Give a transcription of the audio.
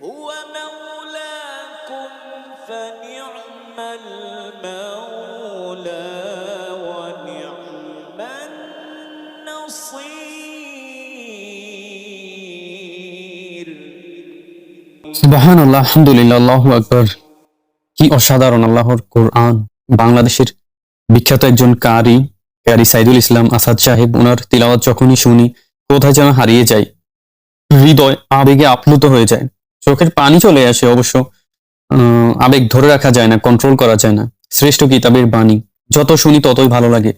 هو مولاكم فنعم المولى ونعم النصير সুবাহান আল্লাহ আলহামদুলিল্লাহ আল্লাহ আকবর কি অসাধারণ আল্লাহর কোরআন বাংলাদেশের বিখ্যাত একজন কারি কারি সাইদুল ইসলাম আসাদ সাহেব ওনার তিলাওয়াত যখনই শুনি কোথায় যেন হারিয়ে যায় হৃদয় আবেগে আপ্লুত হয়ে যায় চোখের পানি চলে আসে অবশ্য। আবেগ ধরে রাখা যায় না কন্ট্রোল করা যায় না। শ্রেষ্ঠ কিতাবের বাণী, যত শুনি ততই ভালো লাগে।